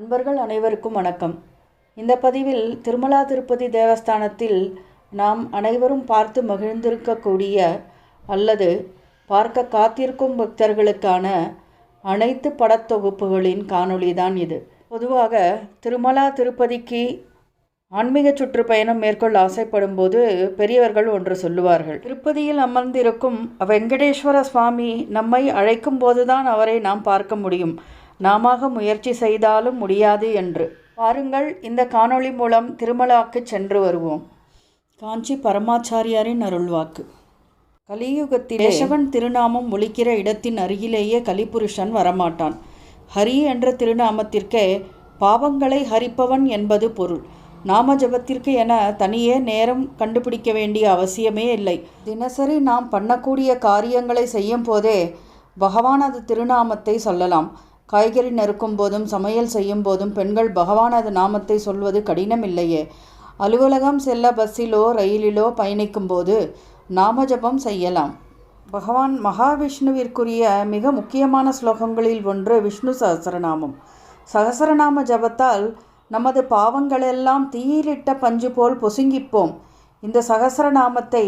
நண்பர்கள் அனைவருக்கும் வணக்கம். இந்த பதிவில் திருமலா திருப்பதி தேவஸ்தானத்தில் நாம் அனைவரும் பார்த்து மகிழ்ந்திருக்கக்கூடிய அல்லது பார்க்க காத்திருக்கும் பக்தர்களுக்கான அனைத்து படத்தொகுப்புகளின் காணொளி தான் இது. பொதுவாக திருமலா திருப்பதிக்கு ஆன்மீக சுற்றுப்பயணம் மேற்கொள்ள ஆசைப்படும் போது பெரியவர்கள் ஒன்று சொல்லுவார்கள். திருப்பதியில் அமர்ந்திருக்கும் வெங்கடேஸ்வர சுவாமி நம்மை அழைக்கும் போதுதான் அவரை நாம் பார்க்க முடியும். நாம முயற்சி செய்தாலும் முடியாது என்று. பாருங்கள் இந்த காணொளி மூலம் திருமலாக்கு சென்று வருவோம். காஞ்சி பரமாச்சாரியாரின் அருள்வாக்கு. கலியுகத்தில் கேசவன் திருநாமம் ஒலிக்கிற இடத்தின் அருகிலேயே கலிபுருஷன் வரமாட்டான். ஹரி என்ற திருநாமத்திற்கே பாவங்களை ஹரிப்பவன் என்பது பொருள். நாம ஜபத்திற்கு என தனியே நேரம் கண்டுபிடிக்க வேண்டிய அவசியமே இல்லை. தினசரி நாம் பண்ணக்கூடிய காரியங்களை செய்யும் போதே பகவானது திருநாமத்தை சொல்லலாம். காய்கறி நறுக்கும் போதும் சமையல் செய்யும் போதும் பெண்கள் பகவானது நாமத்தை சொல்வது கடினமில்லையே அலுவலகம் செல்ல பஸ்ஸிலோ ரயிலிலோ பயணிக்கும் போது நாமஜபம் செய்யலாம். பகவான் மகாவிஷ்ணுவிற்குரிய மிக முக்கியமான ஸ்லோகங்களில் ஒன்று விஷ்ணு சகசரநாமம் சகசரநாம ஜபத்தால் நமது பாவங்களெல்லாம் தீயிலிட்ட பஞ்சு போல் பொசுங்கிப்போம். இந்த சகசரநாமத்தை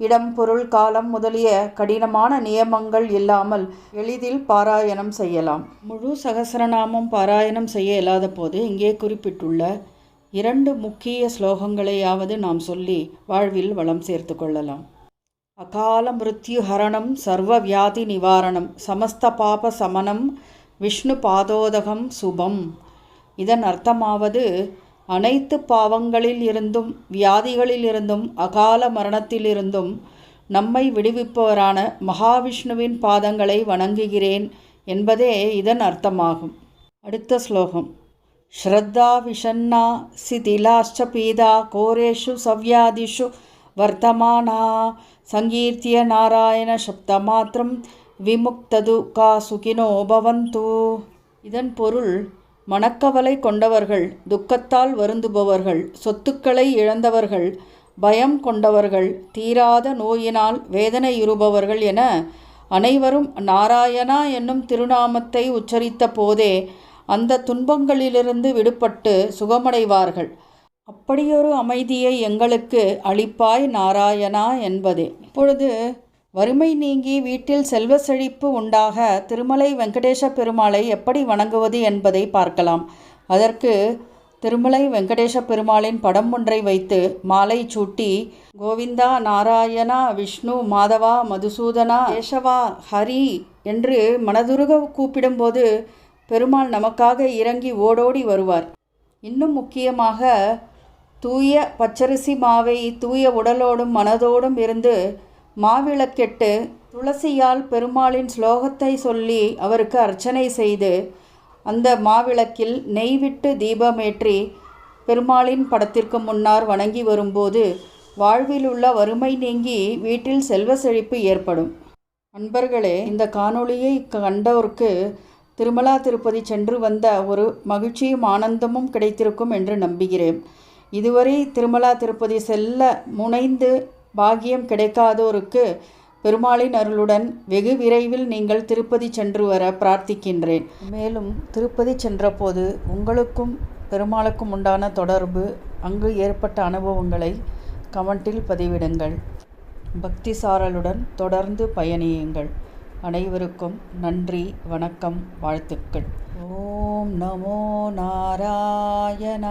இடம் பொருள் காலம் முதலிய கடினமான நியமங்கள் இல்லாமல் எளிதில் பாராயணம் செய்யலாம். முழு சகசரநாமம் பாராயணம் செய்ய இயலாத போது இங்கே குறிப்பிட்டுள்ள இரண்டு முக்கிய ஸ்லோகங்களையாவது நாம் சொல்லி வாழ்வில் வளம் சேர்த்து கொள்ளலாம். அகால மிருத்யு ஹரணம் சர்வ வியாதி நிவாரணம் சமஸ்த பாப சமனம் விஷ்ணு பாதோதகம் சுபம். இதன் அர்த்தமாவது அனைத்து பாவங்களில் இருந்தும் வியாதிகளில் இருந்தும் அகால மரணத்திலிருந்தும் நம்மை விடுவிப்பவரான மகாவிஷ்ணுவின் பாதங்களை வணங்குகிறேன் என்பதே இதன் அர்த்தமாகும். அடுத்த ஸ்லோகம். ஸ்ரத்தா விஷன்னா சிதிலாஷ்ட பீதா கோரேஷு சவ்யாதிஷு வர்த்தமானா சங்கீர்த்திய நாராயண சப்தமாத்திரம் விமுக்தது கா சுகினோ பவந்து இதன் பொருள் மனக்கவலை கொண்டவர்கள் துக்கத்தால் வருந்துபவர்கள் சொத்துக்களை இழந்தவர்கள் பயம் கொண்டவர்கள் தீராத நோயினால் வேதனையுறுபவர்கள் என அனைவரும் நாராயணா என்னும் திருநாமத்தை உச்சரித்த போதே அந்த துன்பங்களிலிருந்து விடுபட்டு சுகமடைவார்கள். அப்படியொரு அமைதியை எங்களுக்கு அளிப்பாய் நாராயணா என்பதே. இப்பொழுது வறுமை நீங்கி வீட்டில் செல்வ செழிப்பு உண்டாக திருமலை வெங்கடேச பெருமாளை எப்படி வணங்குவது என்பதை பார்க்கலாம். அதற்கு திருமலை வெங்கடேச பெருமாளின் படம் ஒன்றை வைத்து மாலை சூட்டி கோவிந்தா நாராயணா விஷ்ணு மாதவா மதுசூதனா கேசவா ஹரி என்று மனதுருக கூப்பிடும்போது பெருமாள் நமக்காக இறங்கி ஓடோடி வருவார். இன்னும் முக்கியமாக தூய பச்சரிசி மாவை தூய உடலோடும் மனதோடும் இருந்து மாவிளக்கெட்டு துளசியால் பெருமாளின் ஸ்லோகத்தை சொல்லி அவருக்கு அர்ச்சனை செய்து அந்த மாவிளக்கில் நெய் விட்டு தீபமேற்றி பெருமாளின் படத்திற்கு முன்னார் வணங்கி வரும்போது வாழ்வில் உள்ள வறுமை நீங்கி வீட்டில் செல்வ செழிப்பு ஏற்படும். நண்பர்களே இந்த காணொளியை கண்டோருக்கு திருமலா திருப்பதி சென்று வந்த ஒரு மகிழ்ச்சியும் ஆனந்தமும் கிடைத்திருக்கும் என்று நம்புகிறேன். இதுவரை திருமலா திருப்பதி செல்ல முனைந்து பாகியம் கிடைக்காதோருக்கு பெருமாளின் அருளுடன் வெகு விரைவில் நீங்கள் திருப்பதி சென்று வர பிரார்த்திக்கின்றேன். மேலும் திருப்பதி சென்றபோது உங்களுக்கும் பெருமாளுக்கும் உண்டான தொடர்பு அங்கு ஏற்பட்ட அனுபவங்களை கமெண்டில் பதிவிடுங்கள். பக்தி சாரலுடன் தொடர்ந்து பயணியுங்கள். அனைவருக்கும் நன்றி வணக்கம் வாழ்த்துக்கள். ஓம் நமோ நாராயண